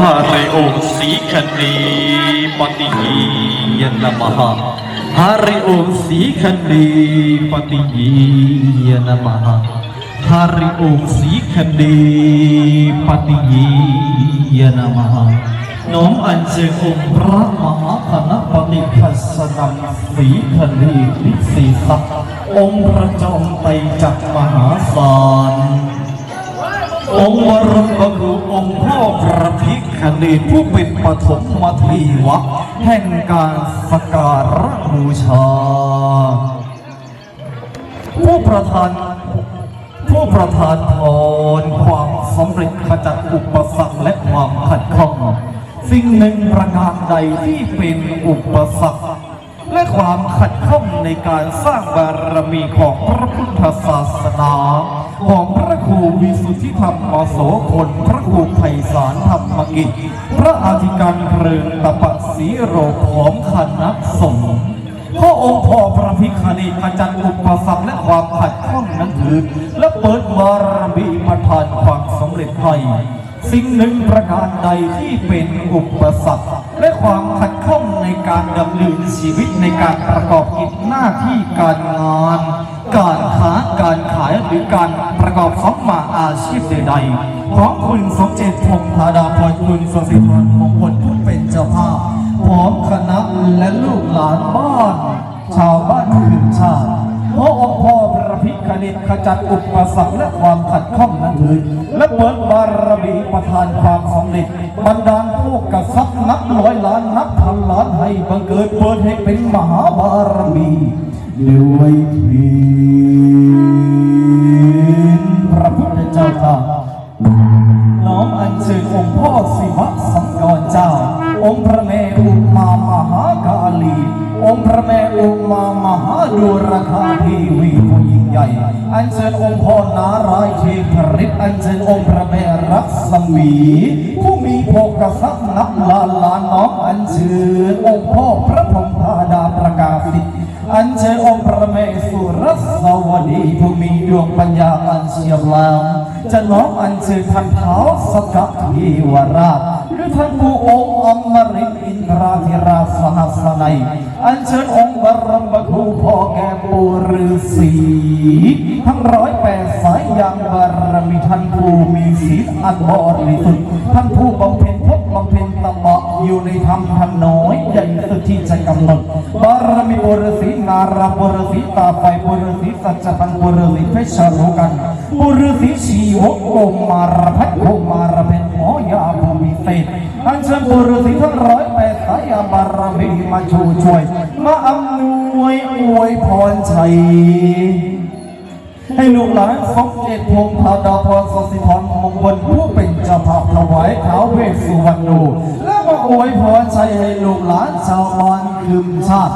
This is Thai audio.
หาริโอสีคณีปฏิยียนมหาหาริโอสีคณีปฏิยียนมหาหาริโอสีคณีปฏิยียนมหาน้อมอัญเชิญองค์พระมหาคณะปฏิคัสสนังสีคณีพิสีสักองค์พระจอมไตรจักมหาศาลองค์วรบ ภิกขณีผู้เป็นปฐมมัทีวะแห่งการสกการะบูชา ผู้ประธานผู้ประธานพรความสำเร็จขจัดอุปสรรคและความขัดข้อง สิ่งหนึ่งประการใดที่เป็นอุปสรรคและความขัดข้องในการสร้างบารมีของพระพุทธศาสนา ของพระครูวิสุทธิธรรมโสพลพระครูไพศาลธรรมกิจ พระอาธิการเพลิงตปะสีโรผอมคณะสงฆ์พระองค์พ่อพระพิคเนตขจัดอุปสรรคและความขัดข้องนั้นถือ และเปิดบารมีประทานความสำเร็จให้สิ่งหนึ่งประการใดที่เป็นอุปสรรคและความขัดข้องในการดำเนินชีวิตในการประกอบกิจหน้าที่การงาน การค้า การขายหรือการประกอบสัมมาอาชีพใดๆของคุณสมเจตพงษ์ธาดาพรคุณสศิธรมงคลผู้เป็นเจ้าภาพ พร้อมคณะและลูกหลานบ้าน ชาวบ้านคืนชาติพระองค์พ่อพระพิคเนตขจัดอุปสรรคและความขัดข้องนั้นเลยและเปิดบารมีประทานความสำเร็จบรรดาพวกกษัตริย์นับร้อยล้านนับพันล้านให้บังเกิดเปิดให้เป็นมหาบารมีด้วยที อัญเชิญองค์พ่อสิวะสังกรเจ้า องค์พระแม่อุมามหากาลี องค์พระแม่อุมามหาดูรคาทีวีผู้ยิ่งใหญ่ อัญเชิญองค์พ่อนารายเทพฤทธิ์อัญเชิญองค์พระแม่รักษมี ผู้มีโภกทรัพย์นับล้านล้านน้องอัญเชิญองค์พ่อพระ เชองค์พระแม่สุรสวดีผู้มีดวงปัญญาอันเฉียบแหลมจะน้อมอัญเชิญท่านเท้าสกัดเทวราชหรือท่านผู้องค์อมรินทร์อินทราธิราชสหัสนัยอัญเชิญองค์บรมครูพ่อแก่ปูฤาษีทั้งร้อยแปดสายยางบารมีท่านผู้มีศีลอันบริสุทธิ์ท่านผู้บำเพ็ญพบบำเพ็ญตบะอยู่ในธรรมท่านน้ อยใหญ่สุที่จะกำหนดบารมีบุรสีนาราบุรสีตาไฟบุรสีสัจจันบุรสีเพชรโลกันบุรสีชีวกโอมารพัฒโคมารเป็นหมอยาภูมิเศษอันเชิญบุรสีทั้งร้อยแปดสายบารมีมาชูช่วย มาอำนวยอวยพรชัยให้ลูกหลานสมเจตพงษ์ธาดาพรสศิธรมงคลผู้เป็นเจ้าภาพถวายท้าวเวสสุวรรณูและ อวยพรใจให้ลูกหลานชาวบ้านคืมชาติ